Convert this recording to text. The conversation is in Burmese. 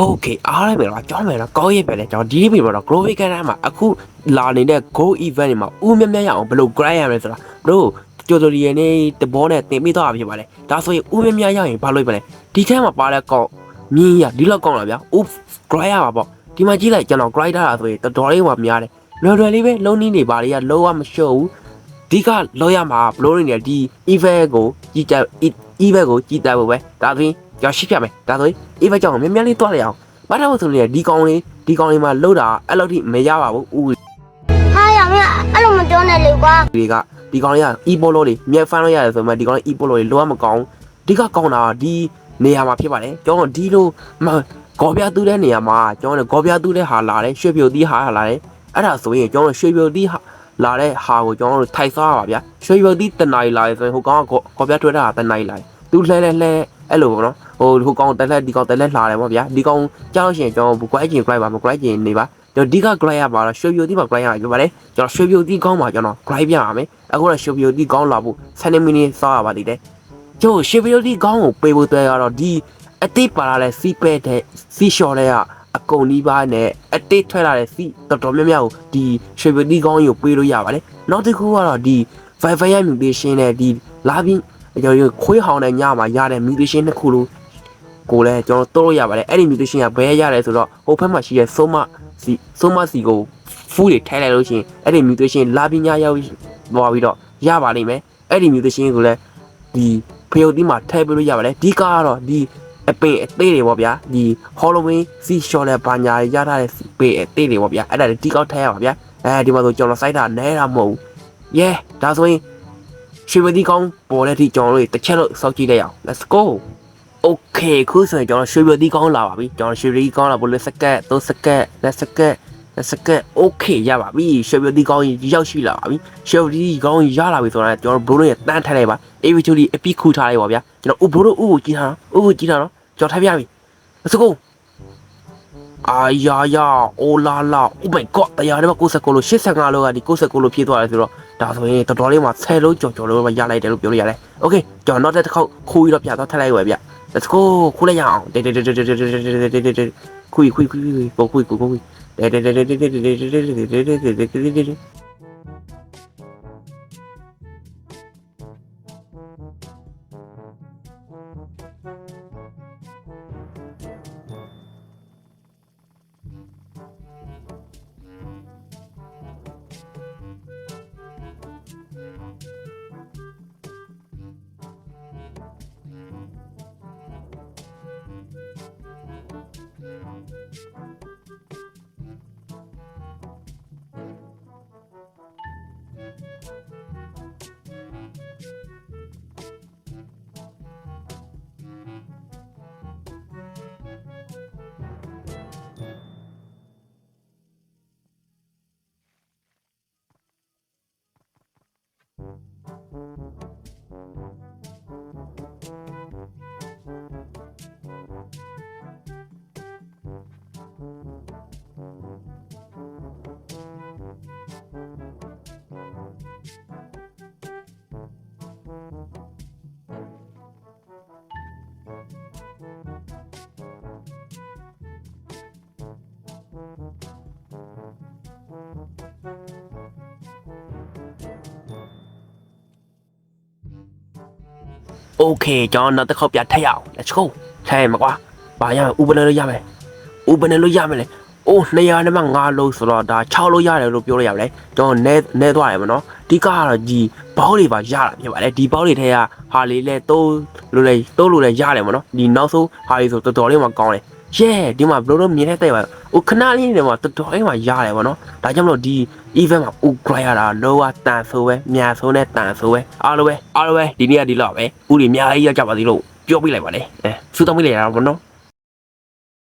Okay အားရပြီလားကြောင်းမယ်လားကောင်းရပြီလားကျွန်တော်ဒီနေ့ပြပါတော့ graphic card မှာအခုလာနေတဲ့ go event တွေမှာဦးမြတ်မြတ်ရအောင်ဘယ်လို grind ရမလဲဆိုတာတို့ကျော်တော်ရည်နဲ့တဘောနဲ့တင်ပေးသွားတာဖြစ်ပါလေဒါဆိုရင်ဦးမြတ်မြတ်ရရင်ဘာလုပ်ပါလဲဒီထဲမှာပါတဲ့ကောက်မြင်းရဒီလောက်ကောက်လာဗျာ oof grind ရပါပေါ့ဒီမှာကြည့်လိုက်ကျွန်တော် grind ထားတာဆိုရင်တော်တော်လေးဟိုများတယ်လွယ်လွယ်လေးပဲလုံးနီးနေပါလေကလောကမလျှော့ဘူးဒီကလောရမှာဘလို့နေတယ်ဒီ event ကိုကြည်တက် event ကိုကြည်တက်ဖို့ပဲဒါဆိုရင်ကြော်ရှိပြမယ်ဒါဆိုရင် event ကြောင့်မြင်းမြန်းလေးတွားလိုက်အောင်ဘာလို့ဆိုလဲဒီကောင်လေးဒီကောင်လေးမှာလှုပ်တာအဲ့လောက်ထိမရပါဘူးဦးဟာရမင်းအဲ့လိုမပြောနဲ့လေကွာတွေကဒီကောင်လေးက e polo လေးမြက်ဖမ်းလို့ရတယ်ဆိုမှဒီကောင်လေး e polo လေးလောကမကောင်းဒီကကောင်းတာဒီနေရာမှာဖြစ်ပါတယ်ကျွန်တော်ဒီလိုမဂေါ်ပြတူးတဲ့နေရာမှာကျွန်တော်ဂေါ်ပြတူးတဲ့ဟာလာတယ်ရွှေပြိုတီးဟာလာတယ်အဲ့ဒါဆိုရင်ကျွန်တော်ရွှေပြိုတီးဟာလာတဲ့ဟာကိုကျွန်တော်တို့ထိုက်စားပါဗျာရွှေပြိုတီးတနိုင်လာဆိုရင်ဟိုကောင်ကဂေါ်ပြထွဲတာတနိုင်လာသူလှဲလှဲလှဲ အဲ့လိုပေါ့နော်ဟိုဟိုကောင်တက်လက်ဒီကောင်တက်လက်လာတယ်ပေါ့ဗျာဒီကောင်ကြောက်ရှင်ကျွန်တော်ဘွိုက်ကျင် grind ပါမ grind ကျင်နေပါကျွန်တော်ဒီက grind ရပါတော့ရွှေပြိုတီးမှာ grind ရပြပါတယ်ကျွန်တော်ရွှေပြိုတီးကောင်းပါကျွန်တော် grind ပြရမယ်အခုတော့ရွှေပြိုတီးကောင်းလာဖို့7မိနစ်စောရပါသေးတယ်ကျွန်တော်ရွှေပြိုတီးကောင်းကိုပေးဖို့တွေ့ရတော့ဒီအတိတ်ပါလာတဲ့စီးပဲတဲ့စီးလျှော်တဲ့ကအကုန်နီးပါးနဲ့အတိတ်ထွက်လာတဲ့စီးတော်တော်များများကိုဒီရွှေပြိုတီးကောင်းကိုပေးလို့ရပါတယ်နောက်တစ်ခုကတော့ဒီ Wi-Fi mutation နဲ့ဒီလာပြီး ကျွန်တော်ခွေးဟောင်းတဲ့ညမှာရတဲ့ mutation တစ်ခုလို့ကိုလည်းကျွန်တော်တိုးလို့ရပါတယ်အဲ့ဒီ mutation ကဘယ်ရရဲဆိုတော့ဟိုဘက်မှာရှိတဲ့ soma စီဆိုမစီကိုဖူးတွေထိုက်လိုက်လို့ရှိရင်အဲ့ဒီ mutation လာပညာရောက်သွားပြီးတော့ရပါလိမ့်မယ်အဲ့ဒီ mutation ကိုလည်းဒီဖျော်တီးမှာထည့်ပေးလို့ရပါတယ်ဒီကားကတော့ဒီအပင်အသေးတွေပေါ့ဗျာဒီ Halloween စီရှော်တဲ့ဘာညာရထားတဲ့ပေအသေးတွေပေါ့ဗျာအဲ့ဒါတွေဒီကောက်ထည့်ရပါဗျာအဲဒီမှာဆိုကျွန်တော်စိုက်တာနဲတာမဟုတ်ဘူး yeah ဒါဆိုရင် ရွှေပတိကောင်းပေါ်တဲ့အထိကျွန်တော်တို့တစ်ချက်လို့စောက်ကြည့်လိုက်အောင် let's go okay ခုဆိုရင်ကျွန်တော်ရွှေပတိကောင်းလာပါပြီကျွန်တော်ရွှေပတိကောင်းလာဖို့လက်စကတ်3စကတ်လက်စကတ်လက်စကတ် okay ရပါပြီရွှေပတိကောင်းရောက်ရှိလာပါပြီရွှေပတိကောင်းရလာပြီဆိုတော့ကျွန်တော်ဘရိုးရဲ့တန်းထည့်လိုက်ပါ eventually အပိခူထားလိုက်ပါဗျာကျွန်တော်ဥဘရိုးဥကိုကြည့်ထားဥကိုကြည့်ထားနော်ကျွန်တော်ထည့်ပြပြီ let's go အာယာယာအိုလာလာ oh my god တရားထဲမှာ69လို့85လို့ကဒီ69လို့ဖြည့်သွားတယ်ဆိုတော့ ဒါဆိုရင်တော်တော်လေးမှာ10လုံးကြော်ကြော်လို့ရလိုက်တယ်လို့ပြောလို့ရတယ် okay ကျွန်တော်နောက်တစ်ခေါက်ခိုးပြီးတော့ပြတော့ထပ်လိုက်ဝယ်ဗျ let's go ခိုးလိုက်ရအောင်တေတေတေတေတေတေတေတေတေခွီခွီခွီပိုခွီကိုခွီတေတေတေတေတေတေတေတေတေတေတေ တေတေ okay ကျွန်တော်နောက်တစ်ခေါက်ပြထက်ရအောင် let's go ထိုင်မှာကွာဘာရမလဲဥပနယ်လို့ရမယ်ဥပနယ်လို့ရမယ်လေအိုး200နဲ့မှ9လုံးဆိုတော့ဒါ6လုံးရတယ်လို့ပြောလို့ရပါလေကျွန်တော်နဲနဲသွားတယ်မနော်ဒီကကတော့ဒီဘောက်တွေပါရတာဖြစ်ပါလေဒီဘောက်တွေထဲကဟာလေးလဲတိုးလို့လဲတိုးလို့လဲရတယ်မနော်ဒီနောက်ဆုံးဟာလေးဆိုတော်တော်လေးမှကောင်းတယ် ရဲဒီမှာဘလို့တော့မြင်တဲ့တဲ့ပါဟိုခဏလေးနေမှာတော်တော်လေးမှရတယ်ဗောနော်ဒါကြောင့်မလို့ဒီ event မှာဥဂရရတာလောကတန်ဆိုးပဲမြာဆိုးနဲ့တန်ဆိုးပဲအားလုံးပဲအားလုံးပဲဒီနေ့ကဒီလောက်ပဲဥတွေအများကြီးရောက်ကြပါသေးလို့ပြောပြလိုက်ပါလေအဲစူတောင်းပြလိုက်ရအောင်ဗောနော်